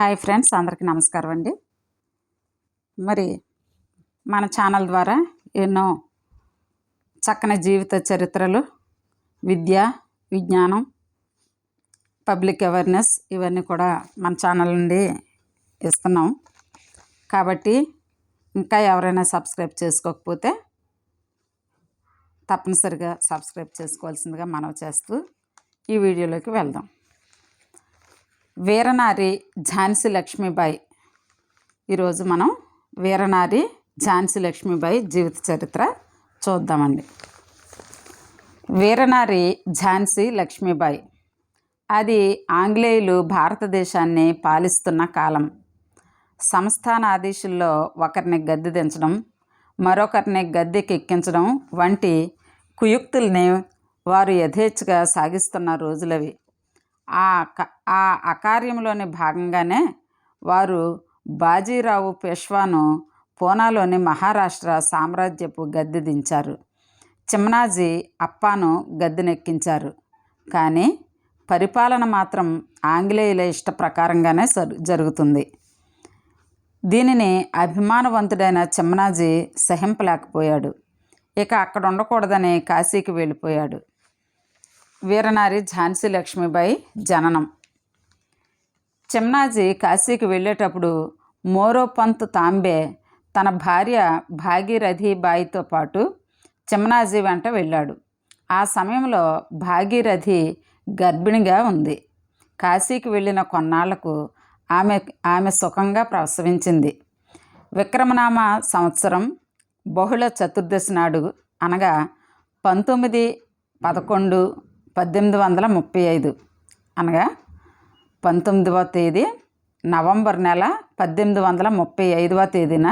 Hi friends అందరికీ నమస్కారం అండి. మరి మన ఛానల్ ద్వారా ఎన్నో చక్కని జీవిత చరిత్రలు విద్య విజ్ఞానం పబ్లిక్ అవేర్నెస్ ఇవన్నీ కూడా మన ఛానల్ నుండి ఇస్తున్నాం. కాబట్టి ఇంకా ఎవరైనా సబ్స్క్రైబ్ చేసుకోకపోతే తప్పనిసరిగా సబ్స్క్రైబ్ చేసుకోవాల్సిందిగా మనవి చేస్తూ ఈ వీడియోలోకి వెళ్దాం. వీరనారి ఝాన్సీ లక్ష్మీబాయి. ఈరోజు మనం వీరనారి ఝాన్సీ లక్ష్మీబాయి జీవిత చరిత్ర చూద్దామండి. వీరనారి ఝాన్సీ లక్ష్మీబాయి. అది ఆంగ్లేయులు భారతదేశాన్ని పాలిస్తున్న కాలం. సంస్థానాధీశుల్లో ఒకరిని గద్దె దించడం మరొకరిని గద్దెకెక్కించడం వంటి కుయుక్తుల్ని వారు యథేచ్ఛగా సాగిస్తున్న రోజులవి. ఆ ఆ అకార్యంలోని భాగంగానే వారు బాజీరావు పేష్వాను పూనాలోని మహారాష్ట్ర సామ్రాజ్యపు గద్దె దించారు. చిమ్నాజీ అప్పాను గద్దెనెక్కించారు. కానీ పరిపాలన మాత్రం ఆంగ్లేయుల ఇష్ట ప్రకారంగానే జరుగుతుంది. దీనిని అభిమానవంతుడైన చిమ్నాజీ సహింపలేకపోయాడు. ఇక అక్కడ ఉండకూడదని కాశీకి వెళ్ళిపోయాడు. వీరనారి ఝాన్సీ లక్ష్మీబాయి జననం. చిమ్నాజీ కాశీకి వెళ్ళేటప్పుడు మోరోపంత్ తాంబే తన భార్య భాగీరథిబాయితో పాటు చిమ్నాజీ వెంట వెళ్ళాడు. ఆ సమయంలో భాగీరథి గర్భిణిగా ఉంది. కాశీకి వెళ్ళిన కొన్నాళ్ళకు ఆమె ఆమె సుఖంగా ప్రసవించింది. విక్రమనామ సంవత్సరం బహుళ చతుర్దశి నాడు అనగా పంతొమ్మిది పదకొండు పద్దెనిమిది వందల ముప్పై ఐదు అనగా పంతొమ్మిదవ తేదీ నవంబర్ నెల పద్దెనిమిది వందల ముప్పై ఐదవ తేదీన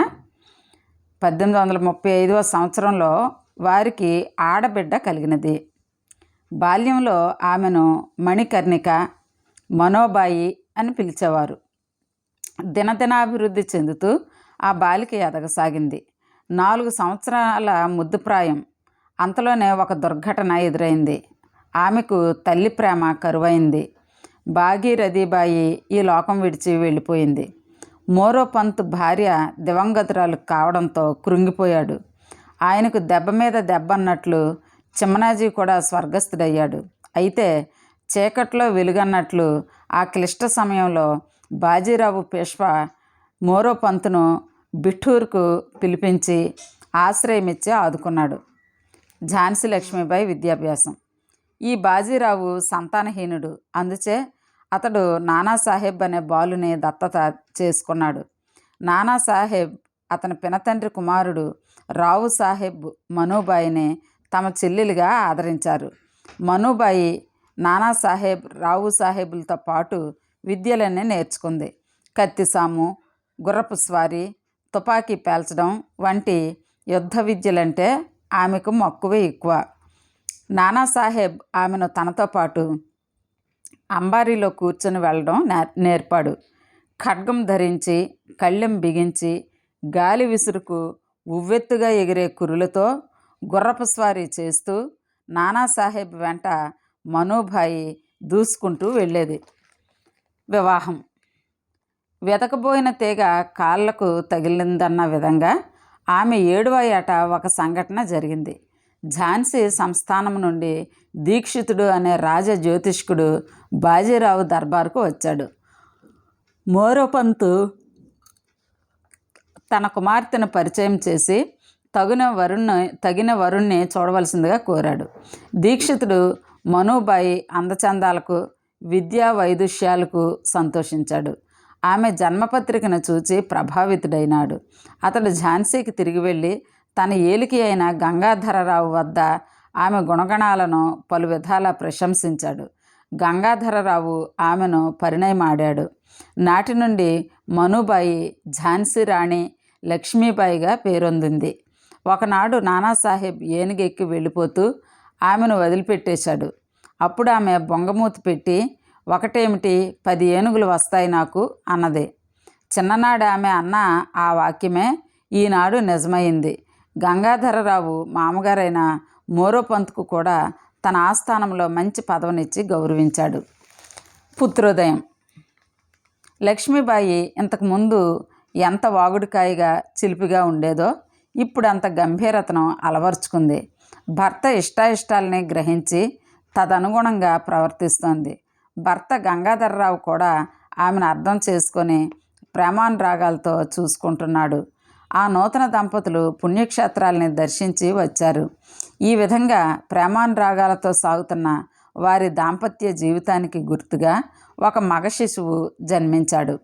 పద్దెనిమిది వందల ముప్పై ఐదవ సంవత్సరంలో వారికి ఆడబిడ్డ కలిగినది. బాల్యంలో ఆమెను మణికర్ణిక మనోబాయి అని పిలిచేవారు. దినదినాభివృద్ధి చెందుతూ ఆ బాలిక ఎదగసాగింది. నాలుగు సంవత్సరాల ముద్దుప్రాయం అంతలోనే ఒక దుర్ఘటన ఎదురైంది. ఆమెకు తల్లి ప్రేమ కరువైంది. భాగీరథిబాయి ఈ లోకం విడిచి వెళ్ళిపోయింది. మోరోపంత్ భార్య దివంగతురాలు కావడంతో కృంగిపోయాడు. ఆయనకు దెబ్బ మీద దెబ్బ అన్నట్లు చిమ్మనాజీ కూడా స్వర్గస్థుడయ్యాడు. అయితే చీకట్లో వెలుగన్నట్లు ఆ క్లిష్ట సమయంలో బాజీరావు పేష్వా మోరోపంత్ను బిఠూర్కు పిలిపించి ఆశ్రయమిచ్చి ఆదుకున్నాడు. ఝాన్సీ లక్ష్మీబాయి విద్యాభ్యాసం. ఈ బాజీరావు సంతానహీనుడు. అందుచే అతడు నానాసాహెబ్ అనే బాలుని దత్తత చేసుకున్నాడు. నానాసాహెబ్ అతని పినతండ్రి కుమారుడు రావు సాహెబ్ మనుబాయిని తమ చెల్లెలుగా ఆదరించారు. మనుబాయి నానాసాహెబ్ రావు సాహెబులతో పాటు విద్యలన్నీ నేర్చుకుంది. కత్తిసాము గుర్రపు స్వారీ తుపాకీ పేల్చడం వంటి యుద్ధ విద్యలంటే ఆమెకు మక్కువ ఎక్కువ. నానాసాహెబ్ ఆమెను తనతో పాటు అంబారీలో కూర్చొని వెళ్ళడం నేర్పాడు. ఖడ్గం ధరించి కళ్ళెం బిగించి గాలి విసురుకు ఉవ్వెత్తుగా ఎగిరే కురులతో గుర్రపు స్వారీ చేస్తూ నానాసాహెబ్ వెంట మనోభాయి దూసుకుంటూ వెళ్ళేది. వివాహం. వెతకబోయిన తీగ కాళ్ళకు తగిలిందన్న విధంగా ఆమె ఏడవ ఏట ఒక సంఘటన జరిగింది. ఝాన్సీ సంస్థానం నుండి దీక్షితుడు అనే రాజ జ్యోతిష్కుడు బాజీరావు దర్బార్కు వచ్చాడు. మోరోపంతు తన కుమార్తెను పరిచయం చేసి తగిన వరుణ్ణి తగిన వరుణ్ణి చూడవలసిందిగా కోరాడు. దీక్షితుడు మనుబాయి అందచందాలకు విద్యా వైదుష్యాలకు సంతోషించాడు. ఆమె జన్మపత్రికను చూచి ప్రభావితుడైనాడు. అతడు ఝాన్సీకి తిరిగి వెళ్ళి తన ఏలికి అయిన గంగాధరరావు వద్ద ఆమె గుణగణాలను పలు విధాలా ప్రశంసించాడు. గంగాధరరావు ఆమెను పరిణయమాడాడు. నాటి నుండి మనుబాయి ఝాన్సీ రాణి లక్ష్మీబాయిగా పేరొందింది. ఒకనాడు నానాసాహెబ్ ఏనుగెక్కి వెళ్ళిపోతూ ఆమెను వదిలిపెట్టేశాడు. అప్పుడు ఆమె బొంగమూతి పెట్టి ఒకటేమిటి? పది ఏనుగులు వస్తాయి నాకు అన్నది. చిన్ననాడు ఆమె అన్న ఆ వాక్యమే ఈనాడు నిజమైంది. గంగాధరరావు మామగారైన మోరోపంత్కు కూడా తన ఆస్థానంలో మంచి పదవినిచ్చి గౌరవించాడు. పుత్రోదయం. లక్ష్మీబాయి ఇంతకుముందు ఎంత వాగుడికాయగా చిలిపిగా ఉండేదో ఇప్పుడు అంత గంభీరతను అలవర్చుకుంది. భర్త ఇష్టాయిష్టాలని గ్రహించి తదనుగుణంగా ప్రవర్తిస్తోంది. భర్త గంగాధరరావు కూడా ఆమెను అర్థం చేసుకొని ప్రేమానురాగాలతో చూసుకుంటున్నాడు. ఆ నూతన దంపతులు పుణ్యక్షేత్రాలని దర్శించి వచ్చారు. ఈ విధంగా ప్రేమానురాగాలతో సాగుతున్న వారి దాంపత్య జీవితానికి గుర్తుగా ఒక మగ శిశువు జన్మించాడు.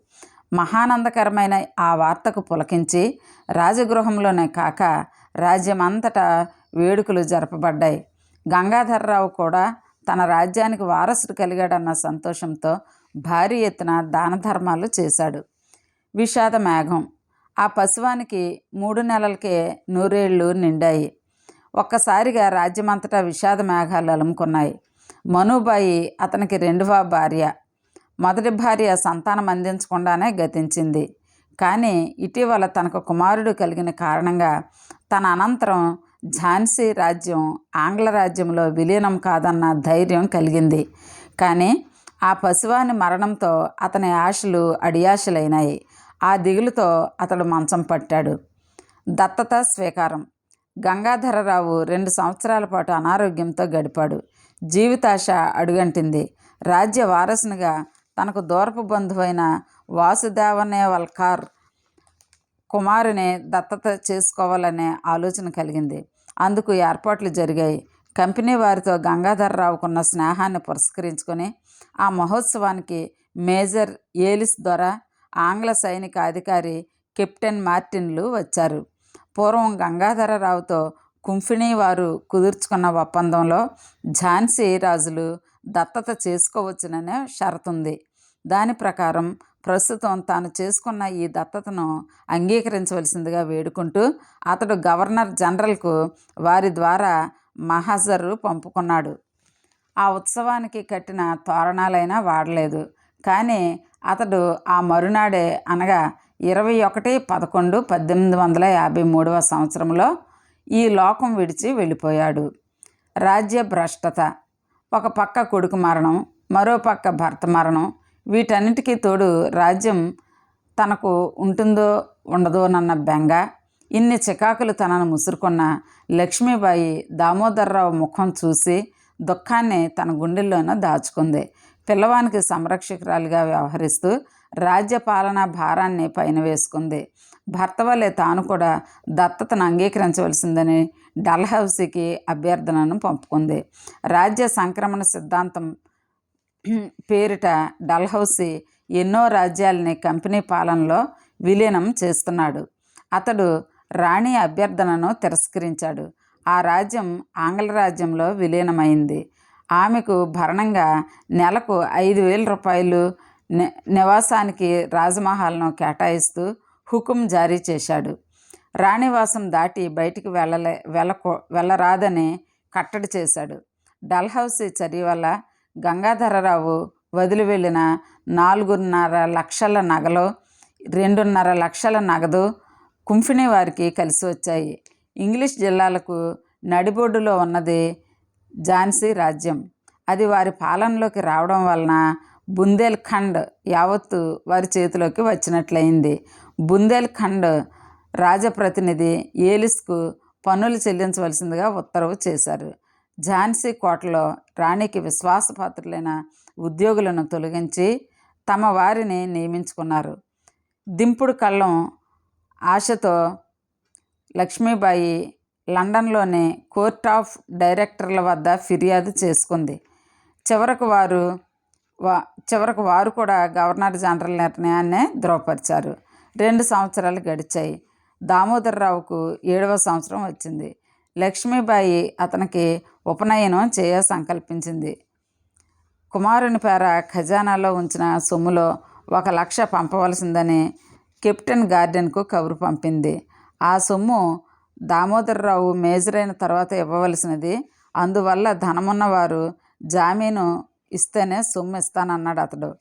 మహానందకరమైన ఆ వార్తకు పులకించి రాజగృహంలోనే కాక రాజ్యమంతటా వేడుకలు జరపబడ్డాయి. గంగాధరరావు కూడా తన రాజ్యానికి వారసుడు కలిగాడన్న సంతోషంతో భారీ ఎత్తున దాన ధర్మాలు చేశాడు. విషాద మేఘం ఆ పశువానికి మూడు నెలలకే నూరేళ్ళు నిండాయి. ఒక్కసారిగా రాజ్యమంతటా విషాద మేఘాలు అలుముకున్నాయి. మనుబాయి అతనికి రెండవ భార్య. మొదటి భార్య సంతానం అందించకుండానే గతించింది. కానీ ఇటీవల తనకు కుమారుడు కలిగిన కారణంగా తన అనంతరం ఝాన్సీ రాజ్యం ఆంగ్ల రాజ్యంలో విలీనం కాదన్న ధైర్యం కలిగింది. కానీ ఆ పశువాని మరణంతో అతని ఆశలు అడియాశలైనాయి. ఆ దిగులుతో అతడు మంచం పట్టాడు. దత్తత స్వీకారం. గంగాధరరావు రెండు సంవత్సరాల పాటు అనారోగ్యంతో గడిపాడు. జీవితాశ అడుగంటింది. రాజ్య వారసునిగా తనకు దూరపు బంధువైన వాసుదేవనేవల్కార్ కుమారుని దత్తత చేసుకోవాలనే ఆలోచన కలిగింది. అందుకు ఏర్పాట్లు జరిగాయి. కంపెనీ వారితో గంగాధరరావుకున్న స్నేహాన్ని పురస్కరించుకొని ఆ మహోత్సవానికి మేజర్ ఏలిస్ ద్వారా ఆంగ్ల సైనిక అధికారి కెప్టెన్ మార్టిన్లు వచ్చారు. పూర్వం గంగాధరరావుతో కుంఫిణీ వారు కుదుర్చుకున్న ఒప్పందంలో ఝాన్సీ రాజులు దత్తత చేసుకోవచ్చుననే షరతుంది. దాని ప్రకారం ప్రస్తుతం తాను చేసుకున్న ఈ దత్తతను అంగీకరించవలసిందిగా వేడుకుంటూ అతడు గవర్నర్ జనరల్కు వారి ద్వారా మహాజరు పంపుకున్నాడు. ఆ ఉత్సవానికి కట్టిన తోరణాలైనా వాడలేదు. కానీ అతడు ఆ మరునాడే అనగా ఇరవై ఒకటి పదకొండు పద్దెనిమిది వందల యాభై మూడవ సంవత్సరంలో ఈ లోకం విడిచి వెళ్ళిపోయాడు. రాజ్య భ్రష్టత ఒక పక్క కొడుకు మరణం మరో పక్క భర్త మరణం వీటన్నిటికీ తోడు రాజ్యం తనకు ఉంటుందో ఉండదోనన్న బెంగ ఇన్ని చికాకులు తనను ముసురుకున్న లక్ష్మీబాయి దామోదర్రావు ముఖం చూసి దుఃఖాన్ని తన గుండెల్లోనూ దాచుకుంది. పిల్లవానికి సంరక్షకురాలిగా వ్యవహరిస్తూ రాజ్య పాలనా భారాన్ని పైన వేసుకుంది. భర్త వల్లే తాను కూడా దత్తతను అంగీకరించవలసిందని డల్హౌసీకి అభ్యర్థనను పంపుకుంది. రాజ్య సంక్రమణ సిద్ధాంతం పేరిట డల్హౌసీ ఎన్నో రాజ్యాలని కంపెనీ పాలనలో విలీనం చేస్తున్నాడు. అతడు రాణి అభ్యర్థనను తిరస్కరించాడు. ఆ రాజ్యం ఆంగ్ల రాజ్యంలో విలీనమైంది. ఆమెకు భరణంగా నెలకు ఐదు వేల రూపాయలు నివాసానికి రాజమహల్ను కేటాయిస్తూ హుకుం జారీ చేశాడు. రాణివాసం దాటి బయటికి వెళ్ళలే వెళ్ళకో వెళ్ళరాదని కట్టడి చేశాడు. డల్హౌసీ చర్య వల్ల గంగాధరరావు వదిలి వెళ్ళిన నాలుగున్నర లక్షల నగలు రెండున్నర లక్షల నగదు కుంఫిని వారికి కలిసి వచ్చాయి. ఇంగ్లీష్ జిల్లాలకు నడిబొడ్డులో ఉన్నది ఝాన్సీ రాజ్యం. అది వారి పాలనలోకి రావడం వలన బుందేల్ఖండ్ యావత్తు వారి చేతిలోకి వచ్చినట్లయింది. బుందేల్ఖండ్ రాజప్రతినిధి ఏలిస్కు పన్నులు చెల్లించవలసిందిగా ఉత్తర్వు చేశారు. ఝాన్సీ కోటలో రాణికి విశ్వాసపాత్రులైన ఉద్యోగులను తొలగించి తమ వారిని నియమించుకున్నారు. దింపుడు కళ్ళం ఆశతో లక్ష్మీబాయి లండన్లోని కోర్ట్ ఆఫ్ డైరెక్టర్ల వద్ద ఫిర్యాదు చేసుకుంది. చివరకు వారు వా చివరకు వారు కూడా గవర్నర్ జనరల్ నిర్ణయాన్ని ధృవపరిచారు. రెండు సంవత్సరాలు గడిచాయి. దామోదరరావుకు ఏడవ సంవత్సరం వచ్చింది. లక్ష్మీబాయి అతనికి ఉపనయనం చేయ సంకల్పించింది. కుమారుని పేర ఖజానాలో ఉంచిన సొమ్ములో ఒక లక్ష పంపవలసిందని కెప్టెన్ గార్డెన్కు కబురు పంపింది. ఆ సొమ్ము దామోదరరావు మేజర్ అయిన తర్వాత ఇవ్వవలసినది. అందువల్ల ధనమున్నవారు జామీను ఇస్తేనే సొమ్ము ఇస్తానన్నాడు అతడు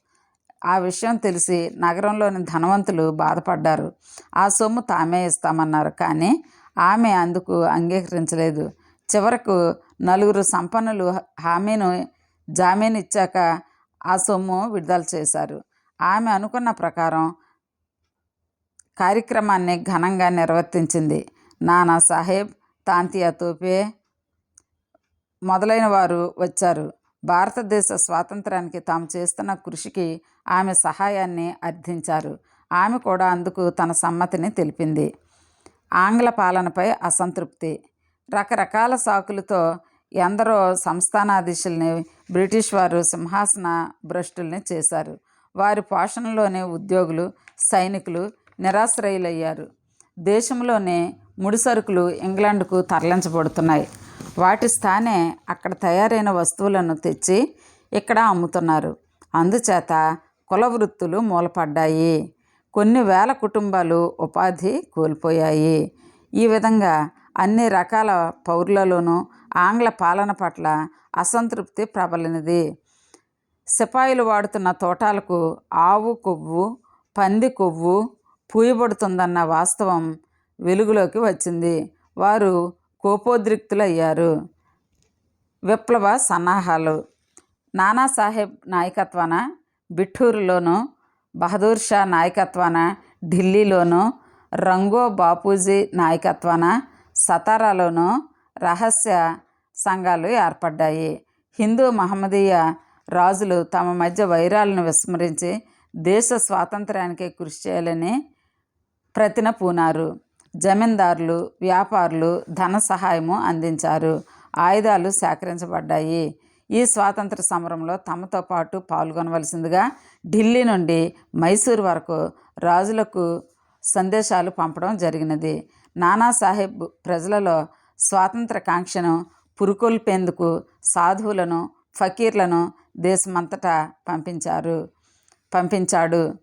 ఆ విషయం తెలిసి నగరంలోని ధనవంతులు బాధపడ్డారు. ఆ సొమ్ము తామే ఇస్తామన్నారు. కానీ ఆమె అందుకు అంగీకరించలేదు. చివరకు నలుగురు సంపన్నులు హామీను జామీను ఇచ్చాక ఆ సొమ్ము విడుదల చేశారు. ఆమె అనుకున్న ప్రకారం కార్యక్రమాన్ని ఘనంగా నిర్వర్తించింది. నానా సాహెబ్ తాంతియా తోపే మొదలైన వారు వచ్చారు. భారతదేశ స్వాతంత్రానికి తాము చేస్తున్న కృషికి ఆమె సహాయాన్ని అర్థించారు. ఆమె కూడా అందుకు తన సమ్మతిని తెలిపింది. ఆంగ్ల పాలనపై అసంతృప్తి. రకరకాల సాకులతో ఎందరో సంస్థానాధీశుల్ని బ్రిటిష్ వారు సింహాసన భ్రష్టుల్ని చేశారు. వారి పోషణలోనే ఉద్యోగులు సైనికులు నిరాశ్రయులయ్యారు. దేశంలోనే ముడిసరుకులు ఇంగ్లాండ్కు తరలించబడుతున్నాయి. వాటి స్థానే అక్కడ తయారైన వస్తువులను తెచ్చి ఇక్కడ అమ్ముతున్నారు. అందుచేత కుల వృత్తులు మూలపడ్డాయి. కొన్ని వేల కుటుంబాలు ఉపాధి కోల్పోయాయి. ఈ విధంగా అన్ని రకాల పౌరులలోనూ ఆంగ్ల పాలన పట్ల అసంతృప్తి ప్రబలినది. సిపాయిలు వాడుతున్న తోటాలకు ఆవు కొవ్వు పంది కొవ్వు పూయబడుతుందన్న వాస్తవం వెలుగులోకి వచ్చింది. వారు కోపోద్రిక్తులయ్యారు. విప్లవ సన్నాహాలు. నానాసాహెబ్ నాయకత్వాన బిఠూరులోను బహదూర్ షా నాయకత్వాన ఢిల్లీలోను రంగో బాపూజీ నాయకత్వాన సతారాలోను రహస్య సంఘాలు ఏర్పడ్డాయి. హిందూ మహమ్మదీయ రాజులు తమ మధ్య వైరాలను విస్మరించి దేశ స్వాతంత్ర్యానికి కృషి చేయాలని ప్రతిన పూనారు. జమీందారులు వ్యాపారులు ధన సహాయము అందించారు. ఆయుధాలు సేకరించబడ్డాయి. ఈ స్వాతంత్ర సమరంలో తమతో పాటు పాల్గొనవలసిందిగా ఢిల్లీ నుండి మైసూర్ వరకు రాజులకు సందేశాలు పంపడం జరిగినది. నానాసాహెబ్ ప్రజలలో స్వాతంత్ర కాంక్షను పురుకొల్పేందుకు సాధువులను ఫకీర్లను దేశమంతటా పంపించారు. పంపించాడు.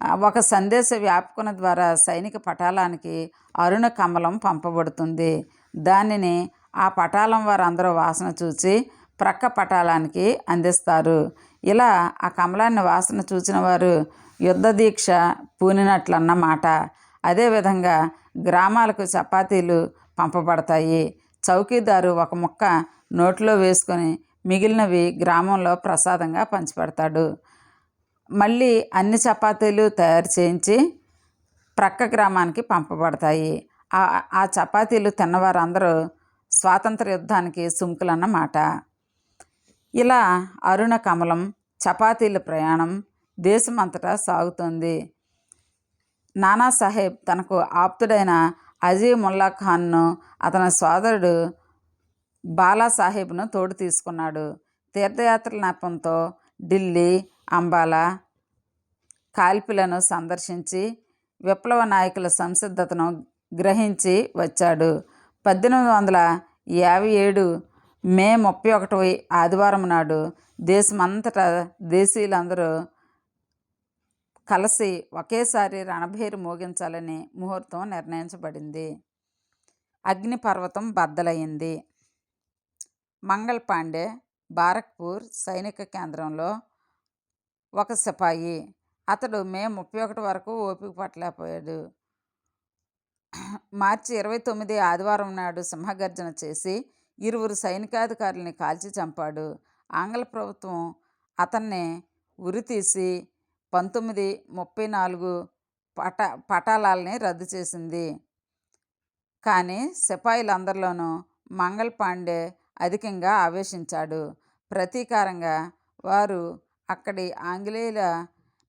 ఒక సందేశ వ్యాపకున ద్వారా సైనిక పటాలానికి అరుణ కమలం పంపబడుతుంది. దానిని ఆ పటాలం వారందరూ వాసన చూసి ప్రక్క పటాలానికి అందిస్తారు. ఇలా ఆ కమలాన్ని వాసన చూసిన వారు యుద్ధ దీక్ష పూనినట్లన్నమాట. అదేవిధంగా గ్రామాలకు చపాతీలు పంపబడతాయి. చౌకీదారు ఒక ముక్క నోట్లో వేసుకొని మిగిలినవి గ్రామంలో ప్రసాదంగా పంచిపెడతాడు. మళ్ళీ అన్ని చపాతీలు తయారు చేయించి ప్రక్క గ్రామానికి పంపబడతాయి. ఆ చపాతీలు తిన్నవారందరూ స్వాతంత్ర యుద్ధానికి సుంకులన్నమాట. ఇలా అరుణ కమలం చపాతీల ప్రయాణం దేశమంతటా సాగుతుంది. నానాసాహెబ్ తనకు ఆప్తుడైన అజీ ముల్లా ఖాన్ను అతని సోదరుడు బాలాసాహెబ్ను తోడు తీసుకున్నాడు. తీర్థయాత్రల నెపంతో ఢిల్లీ అంబాలా కాల్పిలను సందర్శించి విప్లవ నాయకుల సంసిద్ధతను గ్రహించి వచ్చాడు. పద్దెనిమిది వందల యాభై ఏడు మే ముప్పై ఒకటి ఆదివారం నాడు దేశమంతటా దేశీయులందరూ కలిసి ఒకేసారి రణభేరు మోగించాలని ముహూర్తం నిర్ణయించబడింది. అగ్నిపర్వతం బద్దలయ్యింది మంగళ్ పాండే బారక్పూర్ సైనిక కేంద్రంలో ఒక సిపాయి. అతడు మే ముప్పై ఒకటి వరకు ఓపిక పట్టలేకపోయాడు. మార్చి ఇరవై తొమ్మిది ఆదివారం నాడు సింహగర్జన చేసి ఇరువురు సైనికాధికారుల్ని కాల్చి చంపాడు. ఆంగ్ల ప్రభుత్వం అతన్ని ఉరితీసి పంతొమ్మిది ముప్పై నాలుగు పట పటాలాల్ని రద్దు చేసింది. కానీ సిపాయిలందరిలోనూ మంగళ్ పాండే అధికంగా ఆవేశించాడు. ప్రతీకారంగా వారు అక్కడి ఆంగ్లేయుల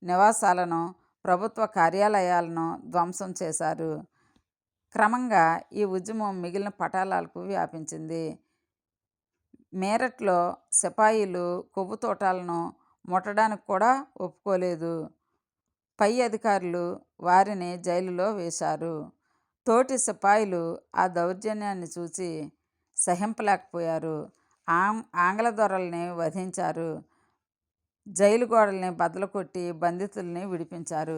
నివాసాలను ప్రభుత్వ కార్యాలయాలను ధ్వంసం చేశారు. క్రమంగా ఈ ఉద్యమం మిగిలిన పటాలాలకు వ్యాపించింది. మేరట్లో సిపాయిలు కొవ్వు తోటాలను ముట్టడానికి కూడా ఒప్పుకోలేదు. పై అధికారులు వారిని జైలులో వేశారు. తోటి సిపాయిలు ఆ దౌర్జన్యాన్ని చూసి సహింపలేకపోయారు. ఆం ఆంగ్ల దొరల్ని వధించారు. జైలు గోడల్ని బద్దలు కొట్టి బంధితుల్ని విడిపించారు.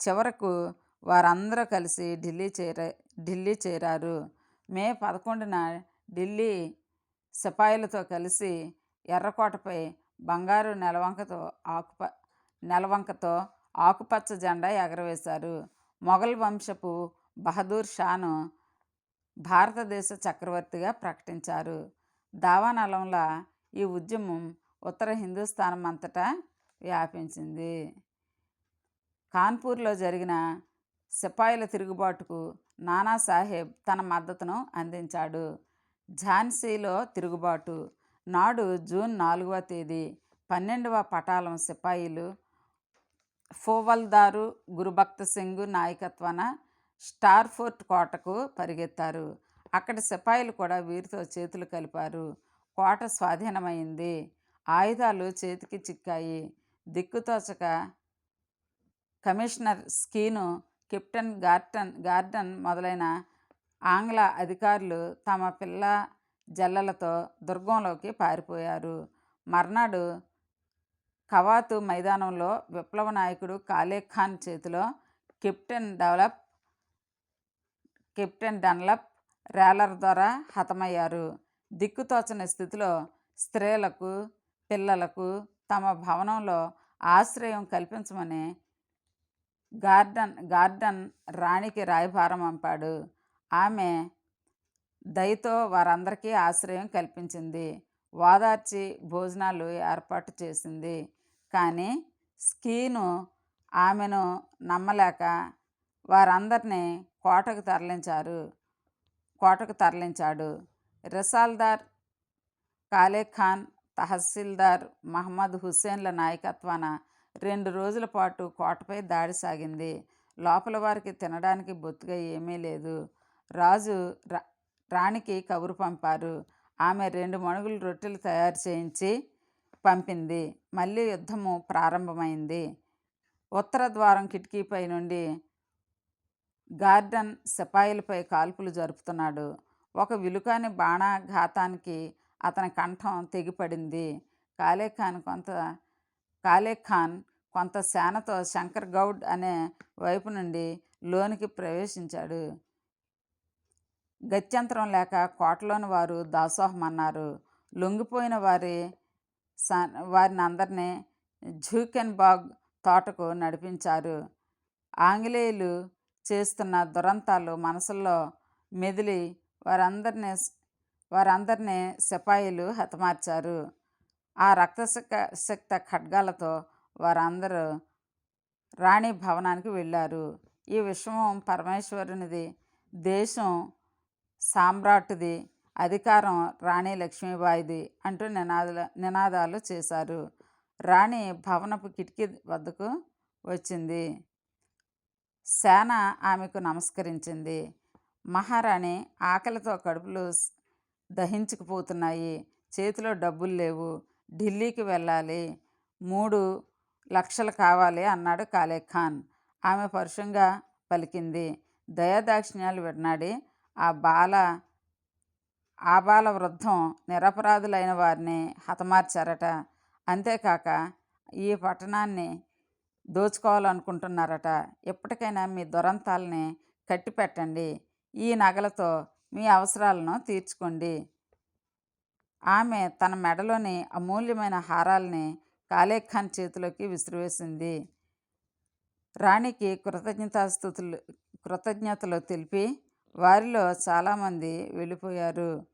చివరకు వారందరూ కలిసి ఢిల్లీ చేర ఢిల్లీ చేరారు. మే పదకొండున ఢిల్లీ సిపాయిలతో కలిసి ఎర్రకోటపై బంగారు నెలవంకతో ఆకుప నెలవంకతో ఆకుపచ్చ జెండా ఎగరవేశారు. మొఘల్ వంశపు బహదూర్ షాను భారతదేశ చక్రవర్తిగా ప్రకటించారు. దావానలంలా ఈ ఉద్యమం ఉత్తర హిందుస్థానం అంతటా వ్యాపించింది. కాన్పూర్లో జరిగిన సిపాయిల తిరుగుబాటుకు నానాసాహెబ్ తన మద్దతును అందించాడు. ఝాన్సీలో తిరుగుబాటు. నాడు జూన్ నాలుగవ తేదీ పన్నెండవ పటాలం సిపాయిలు ఫోవల్దారు గురుభక్త సింగ్ నాయకత్వాన స్టార్ ఫోర్ట్ కోటకు పరిగెత్తారు. అక్కడి సిపాయిలు కూడా వీరితో చేతులు కలిపారు. కోట స్వాధీనమైంది. ఆయుధాలు చేతికి చిక్కాయి. దిక్కుతోచక commissioner Skene captain Gordon Gordon మొదలైన ఆంగ్ల అధికారులు తమ పిల్ల జల్లలతో దుర్గంలోకి పారిపోయారు. మర్నాడు కవాతు మైదానంలో విప్లవ నాయకుడు కాలే ఖాన్ చేతిలో కెప్టెన్ డెవలప్ కెప్టెన్ డన్లప్ రేలర్ ద్వారా హతమయ్యారు. దిక్కుతోచని స్థితిలో స్త్రీలకు పిల్లలకు తమ భవనంలో ఆశ్రయం కల్పించమని గార్డన్ గార్డన్ రాణికి రాయభారం పంపాడు. ఆమె దయతో వారందరికీ ఆశ్రయం కల్పించింది. ఓదార్చి భోజనాలు ఏర్పాటు చేసింది. కానీ స్కీను ఆమెను నమ్మలేక వారందరినీ కోటకు తరలించారు. కోటకు తరలించాడు. రిసాల్దార్ కాలే ఖాన్ తహసీల్దార్ మహమ్మద్ హుస్సేన్ల నాయకత్వాన రెండు రోజుల పాటు కోటపై దాడి సాగింది. లోపల వారికి తినడానికి బొత్తుగా ఏమీ లేదు. రాజు రాణికి కబురు పంపారు. ఆమె రెండు మణుగులు రొట్టెలు తయారు చేయించి పంపింది. మళ్ళీ యుద్ధము ప్రారంభమైంది. ఉత్తర ద్వారం కిటికీపై నుండి గార్డెన్ సిపాయిలపై కాల్పులు జరుపుతున్నాడు. ఒక విలుకాని బాణాఘాతానికి అతని కంఠం తెగిపడింది. కాలేఖాన్ కొంత కాలేఖాన్ కొంత సేనతో శంకర్ గౌడ్ అనే వైపు నుండి లోనికి ప్రవేశించాడు. గత్యంతరం లేక కోటలోని వారు దాసోహమన్నారు లొంగిపోయిన వారి వారిని అందరినీ జూకెన్బాగ్ తోటకు నడిపించారు. ఆంగ్లేయులు చేస్తున్న దురంతాలు మనసుల్లో మెదిలి వారందరినీ వారందరినీ సిపాయిలు హతమార్చారు. ఆ రక్తశక్త ఖడ్గాలతో వారందరూ రాణి భవనానికి వెళ్ళారు. ఈ విషయం పరమేశ్వరునిది దేశం సామ్రాట్టుది అధికారం రాణి లక్ష్మీబాయిది అంటూ నినాదాల నినాదాలు చేశారు. రాణి భవనపు కిటికీ వద్దకు వచ్చింది. సేన ఆమెకు నమస్కరించింది. మహారాణి ఆకలితో కడుపులు దహించుకుపోతున్నాయి. చేతిలో డబ్బులు లేవు. ఢిల్లీకి వెళ్ళాలి. మూడు లక్షలు కావాలి అన్నాడు కాలే ఖాన్ ఆమె పరుషంగా పలికింది. దయాదాక్షిణ్యాలు విన్నాడి ఆ బాల ఆ బాల వృద్ధం నిరపరాధులైన వారిని హతమార్చారట. అంతేకాక ఈ పట్టణాన్ని దోచుకోవాలనుకుంటున్నారట. ఎప్పటికైనా మీ దురంతాలని కట్టిపెట్టండి. ఈ నగలతో మీ అవసరాలను తీర్చుకోండి. ఆమె తన మెడలోని అమూల్యమైన హారాల్ని కాలేఖాన్ చేతిలోకి విసిరివేసింది. రాణికి కృతజ్ఞతాస్థుతులు కృతజ్ఞతలు తెలిపి వారిలో చాలామంది వెళ్ళిపోయారు.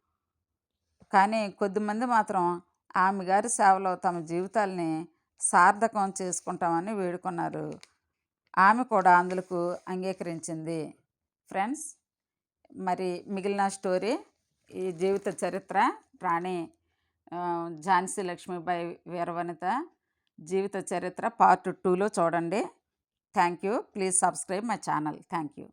కానీ కొద్దిమంది మాత్రం ఆమె గారి సేవలో తమ జీవితాల్ని సార్థకం చేసుకుంటామని వేడుకున్నారు. ఆమె కూడా అందులకు అంగీకరించింది. ఫ్రెండ్స్ మరి మిగిలిన స్టోరీ ఈ జీవిత చరిత్ర రాణి ఝాన్సీ లక్ష్మీబాయి వీరవనిత జీవిత చరిత్ర పార్ట్ టూలో చూడండి. Thank you. Please subscribe my channel. Thank you.